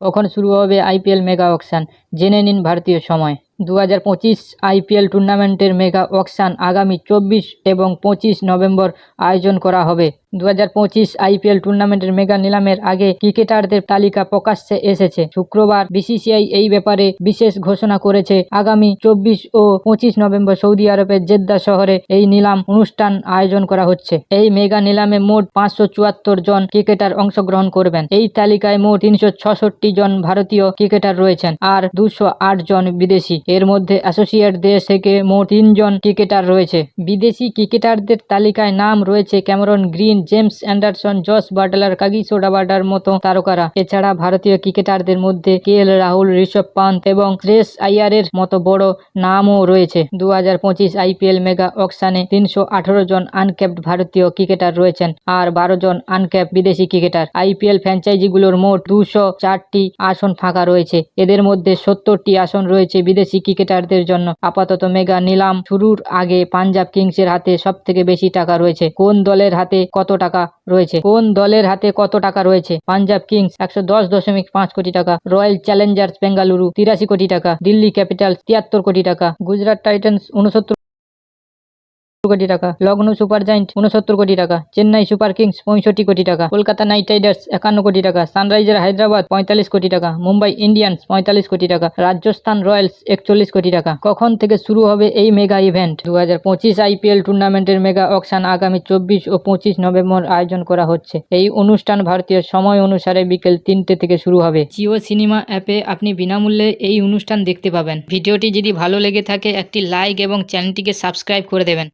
কখন শুরু হবে আইপিএল মেগা অকশান? জেনে নিন ভারতীয় সময়। দু হাজার পঁচিশ আইপিএল টুর্নামেন্টের মেগা অকশান আগামী চব্বিশ এবং পঁচিশ নভেম্বর আয়োজন করা হবে। দু হাজার পঁচিশ আইপিএল টুর্নামেন্টের মেগা নিলামের আগে ক্রিকেটারদের তালিকা প্রকাশ্যে এসেছে। শুক্রবার বিসিসিআই এই ব্যাপারে বিশেষ ঘোষণা করেছে। আগামী চব্বিশ ও পঁচিশ নভেম্বর সৌদি আরবের জেদ্দা শহরে এই নিলাম অনুষ্ঠান আয়োজন করা হচ্ছে। এই মেগা নিলামে মোট পাঁচশো চুয়াত্তর জন ক্রিকেটার অংশগ্রহণ করবেন। এই তালিকায় মোট তিনশো জন ভারতীয় ক্রিকেটার রয়েছেন আর দুশো জন বিদেশি। এর মধ্যে অ্যাসোসিয়েট দেশ থেকে মোট তিনজন ক্রিকেটার রয়েছে। বিদেশি ক্রিকেটারদের তালিকায় নাম রয়েছে Cameron Green, James Anderson, Jos Buttler Kagiso ডাবাডার মতো তারকারা। এছাড়া ভারতীয় ক্রিকেটারদের মধ্যে কে এল রাহুল, ঋষভ পান্ত এবং শ্রেয়স আইয়ারের মতো বড় নামও রয়েছে। দু হাজার পঁচিশ আইপিএল মেগা অকশানে তিনশো আঠারো জন আনক্যাপড ভারতীয় ক্রিকেটার রয়েছেন আর বারো জন আনক্যাপ বিদেশি ক্রিকেটার। আইপিএল ফ্র্যাঞ্চাইজিগুলোর মোট দুশো চারটি আসন ফাঁকা রয়েছে। এদের মধ্যে সত্তরটি আসন রয়েছে বিদেশি ক্রিকেটারদের জন্য। আপাতত মেগা নিলাম শুরুর আগে পাঞ্জাব কিংসের হাতে সব থেকে বেশি টাকা রয়েছে। কোন দলের হাতে কত টাকা রয়েছে? কোন দলের হাতে কত টাকা রয়েছে? পাঞ্জাব কিংস একশো দশ দশমিক পাঁচ কোটি টাকা, রয়্যাল চ্যালেঞ্জার্স বেঙ্গালুরু তিরাশি কোটি টাকা, দিল্লি ক্যাপিটালস তিয়াত্তর কোটি টাকা, গুজরাট টাইটান্স উনসত্তর কোটি টাকা লখনৌ সুপার জায়েন্ট উনসত্তর কোটি টাকা, চেন্নাই সুপার কিংস পঁয়ষট্টি কোটি টাকা, কলকাতা নাইট রাইডার্স একান্ন কোটি টাকা, সানরাইজার হায়দ্রাবাদ পঁয়তাল্লিশ কোটি টাকা, মুম্বাই ইন্ডিয়ান্স পঁয়তাল্লিশ কোটি টাকা, রাজস্থান রয়্যালস একচল্লিশ কোটি টাকা। কখন থেকে শুরু হবে এই মেগা ইভেন্ট? দু হাজার পঁচিশ আইপিএল টুর্নামেন্টের মেগা অকশন আগামী চব্বিশ ও পঁচিশ নভেম্বর আয়োজন করা হচ্ছে। এই অনুষ্ঠান ভারতীয় সময় অনুসারে বিকেল তিনটে থেকে শুরু হবে। জিও সিনেমা অ্যাপে আপনি বিনামূল্যে এই অনুষ্ঠান দেখতে পাবেন। ভিডিওটি যদি ভালো লেগে থাকে, একটি লাইক এবং চ্যানেলটিকে সাবস্ক্রাইব করে দেবেন।